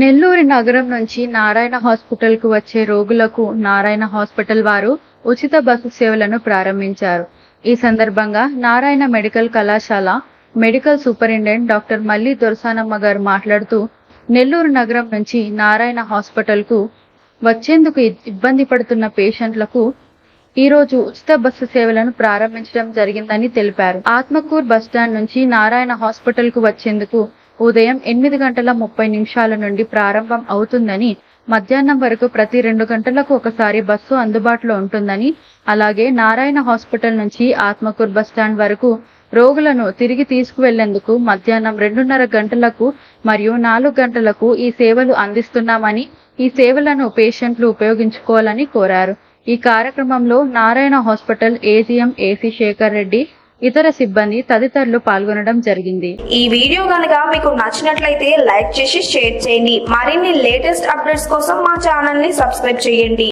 నెల్లూరు నగరం నుంచి నారాయణ హాస్పిటల్కు వచ్చే రోగులకు నారాయణ హాస్పిటల్ వారు ఉచిత బస్సు సేవలను ప్రారంభించారు. ఈ సందర్భంగా నారాయణ మెడికల్ కళాశాల medical superintendent doctor Malli Dorasanamma గారు మాట్లాడుతూ నెల్లూరు నగరం నుంచి నారాయణ హాస్పిటల్కు వచ్చేందుకు ఇబ్బంది పడుతున్న పేషెంట్లకు ఈ రోజు ఉచిత బస్సు సేవలను ప్రారంభించడం జరిగిందని తెలిపారు. ఆత్మకూర్ బస్టాండ్ నుంచి నారాయణ హాస్పిటల్కు వచ్చేందుకు ఉదయం ఎనిమిది గంటల ముప్పై నిమిషాల నుండి ప్రారంభం అవుతుందని మధ్యాహ్నం వరకు ప్రతి రెండు గంటలకు ఒకసారి బస్సు అందుబాటులో ఉంటుందని అలాగే నారాయణ హాస్పిటల్ నుంచి ఆత్మకూర్ బస్టాండ్ వరకు రోగులను తిరిగి తీసుకువెళ్ళేందుకు మధ్యాహ్నం రెండున్నర గంటలకు మరియు నాలుగు గంటలకు ఈ సేవలు అందిస్తున్నామని ఈ సేవలను పేషెంట్లు ఉపయోగించుకోవాలని కోరారు. ఈ కార్యక్రమంలో Narayana hospital AGM AC Shekhar Reddy ఇతర సిబ్బంది తదితరులు పాల్గొనడం జరిగింది. ఈ వీడియో కనుక మీకు నచ్చినట్లయితే లైక్ చేసి షేర్ చేయండి. మరిన్ని లేటెస్ట్ అప్డేట్స్ కోసం మా ఛానల్ని సబ్స్క్రైబ్ చేయండి.